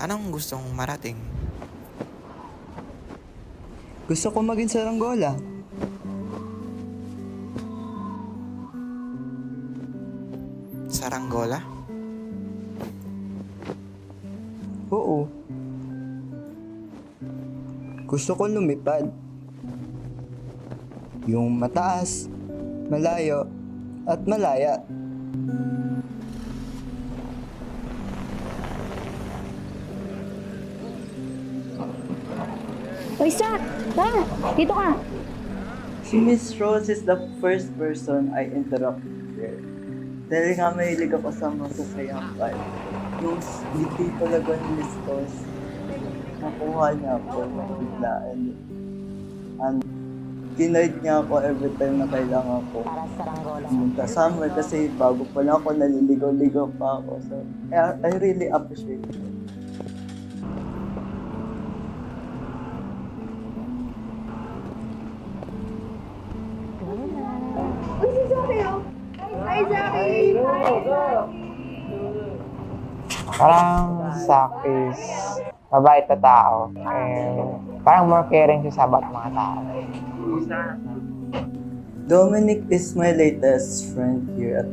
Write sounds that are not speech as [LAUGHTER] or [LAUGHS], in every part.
Anong gusto mong marating? Gusto ko maging saranggola. Saranggola? Oo. Gusto ko lumipad. Yung mataas, malayo, at malaya. Hoy, Sak! Tara! Dito ka! Si Miss Rose is the first person I interacted with. Dahil nga mahilig ako sa masasayang part. Yung ngiti talaga ni Miss Rose, nakuha niya ako biglaan. And kinoid niya ako every time na kailangan ko pumunta summer kasi bago pa lang ako naliligaw-ligaw pa ako. So, I, I really appreciate it. Uy, si Zaki, oh! Parang Zack is mabait na tao. And parang more caring siya sa bawat mga tao. Dominic is my latest friend here at.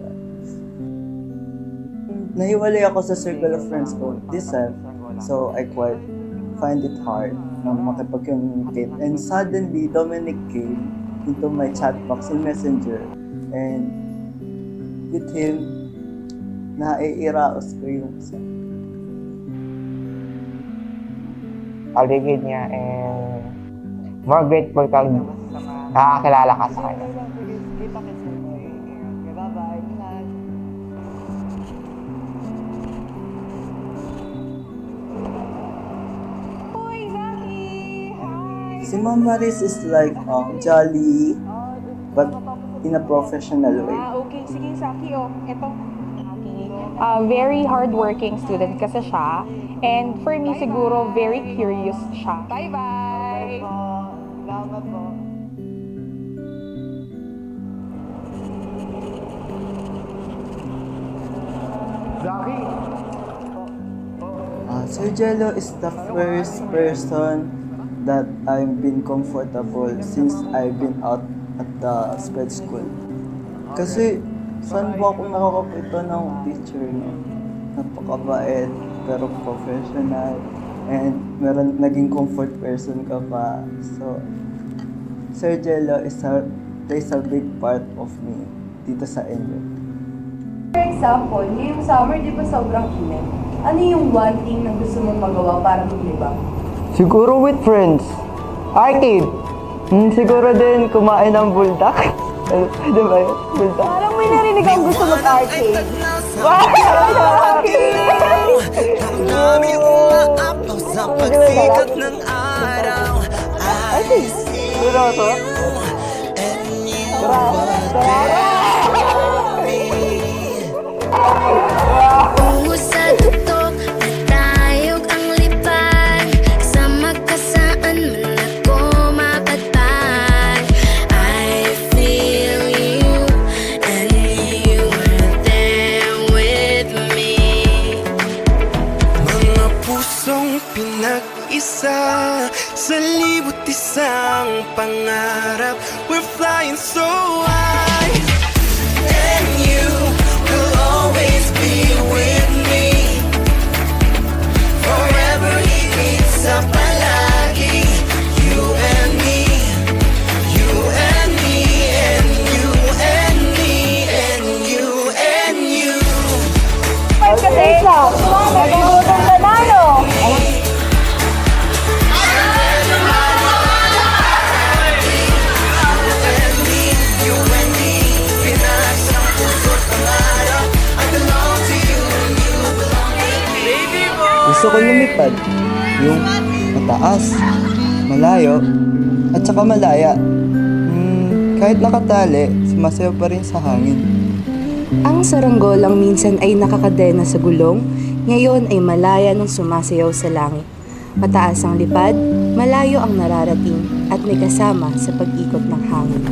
Nahiwalay ako sa circle of friends ko this time, so I quite find it hard na makipag-communicate. And suddenly, Dominic came into my chat box in Messenger and with him, naiiraos ko yung isa. Paligid niya and more grateful kang nakakilala ka sa kanya. Si Ma'am Maris is like um, jolly, but in a professional way. Ah, okay. Sige, Saki, oh. Ito. Okay. Uh, very hardworking student kasi siya. And for me, siguro, very curious siya. Bye-bye! Salamat po. Uh, Sir Jello is the first person that I've been comfortable since I've been out at the sped school. Kasi saan ba ako nakakapita ng teacher no? Napakabait, pero professional, and meron naging comfort person ka pa. So, Sir Jello is a, plays a big part of me dito sa inyo. For example, ngayong summer, di ba sobrang init? Ano yung one thing na gusto mong magawa para maglibang? Siguro with friends. Arcade. Hmm, siguro din kumain ng buldak. [LAUGHS] Pwede ba yun? Buldak? Parang may narinig akong gusto mag-arcade. Damdamin umaapaw sa pagsikat ng araw I see and you pinag-isa Sa libot isang pangarap. We're flying so high Gusto ko lumipad. Yung mataas, malayo, at saka malaya. Hmm, kahit nakatali, sumasayaw pa rin sa hangin. Ang saranggolang minsan ay nakakadena sa gulong, ngayon ay malaya nung sumasayaw sa langit. Mataas ang lipad, malayo ang nararating, at may kasama sa pag-ikot ng hangin.